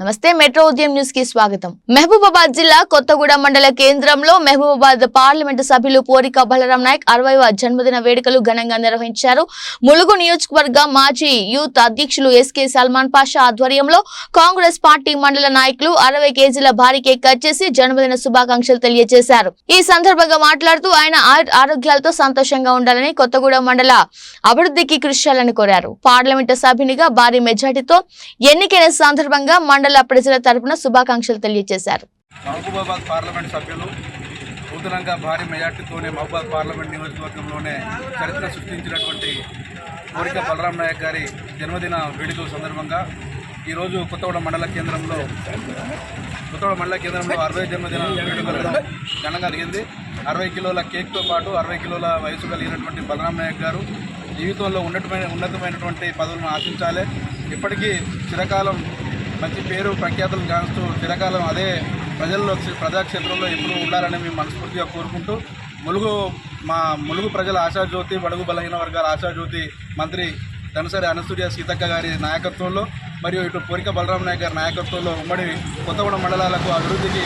నమస్తే మెట్రో ఉదయం న్యూస్కి స్వాగతం. మహబూబాబాద్ జిల్లా కొత్తగూడెం మండల కేంద్రంలో మహబూబాబాద్ పార్లమెంటు సభ్యులు పోరిక బలరాం నాయక్ అరవైవ జన్మదిన వేడుకలు ఘనంగా నిర్వహించారు. ములుగు నియోజకవర్గ మాజీ యూత్ అధ్యక్షులు ఎస్కే సల్మాన్ పాషా ఆధ్వర్యంలో కాంగ్రెస్ పార్టీ మండల నాయకులు అరవై కేజీల భారీ కేక్ కట్ చేసి జన్మదిన శుభాకాంక్షలు తెలియజేశారు. ఈ సందర్భంగా మాట్లాడుతూ ఆయన ఆరోగ్యాలతో సంతోషంగా ఉండాలని కొత్తగూడెం మండల అభివృద్ధికి కృషి చేయాలని కోరారు. పార్లమెంటు సభ్యునిగా భారీ మెజార్టీతో ఎన్నికైన సందర్భంగా మండల ప్రజల తరపున శుభాకాంక్షలు తెలియజేశారు. మహబూబాబాద్ పార్లమెంట్ సభ్యులు నూతనంగా భారీ మెజార్టీతోనే మహబూబాద్ పార్లమెంట్ నియోజకవర్గంలోనే చరిత్ర సృష్టించినటువంటి కోరిక బలరాం నాయక్ గారి జన్మదిన వేడుకల సందర్భంగా ఈరోజు కొత్తగూడ మండల కేంద్రంలో కొత్తగూడ మండల కేంద్రంలో అరవై జన్మదిన వేడుకలు ఘనంగా జరిగింది. అరవై కిలోల కేక్తో పాటు అరవై కిలోల వయసు కలిగినటువంటి బలరాం నాయక్ గారు జీవితంలో ఉన్నతమైన ఉన్నతమైనటువంటి పదవులను ఆశించాలి. ఇప్పటికీ చిరకాలం మంచి పేరు ప్రఖ్యాతులు కాస్తూ చిరకాలం అదే ప్రజల్లో ప్రజాక్షేత్రంలో ఎప్పుడూ ఉండాలని మేము మనస్ఫూర్తిగా కోరుకుంటూ ములుగు మా ములుగు ప్రజల ఆశాజ్యోతి బడుగు బలహీన వర్గాల ఆశాజ్యోతి మంత్రి తనసరి అనసూర్య సీతక్క గారి నాయకత్వంలో మరియు ఇటు పోరిక బలరామ నాయక్ గారి నాయకత్వంలో ఉమ్మడి కొత్తగూడెం మండలాలకు అభివృద్ధికి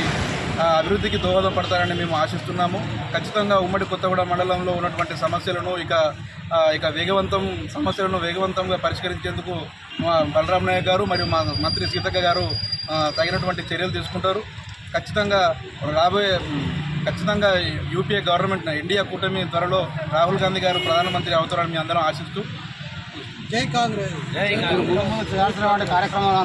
అభివృద్ధికి దోహదపడతారని మేము ఆశిస్తున్నాము. ఖచ్చితంగా ఉమ్మడి కొత్తగూడెం మండలంలో ఉన్నటువంటి సమస్యలను ఇక ఇక వేగవంతం సమస్యలను వేగవంతంగా పరిష్కరించేందుకు మా బలరాం నాయక్ గారు మరియు మా మంత్రి సీతక్క గారు తగినటువంటి చర్యలు తీసుకుంటారు. ఖచ్చితంగా రాబోయే ఖచ్చితంగా యూపీఏ గవర్నమెంట్ ఇండియా కూటమి త్వరలో రాహుల్ గాంధీ గారు ప్రధానమంత్రి అవుతారని మీ అందరం ఆశిస్తూ జై కాంగ్రెస్. చేయాల్సినటువంటి కార్యక్రమాలు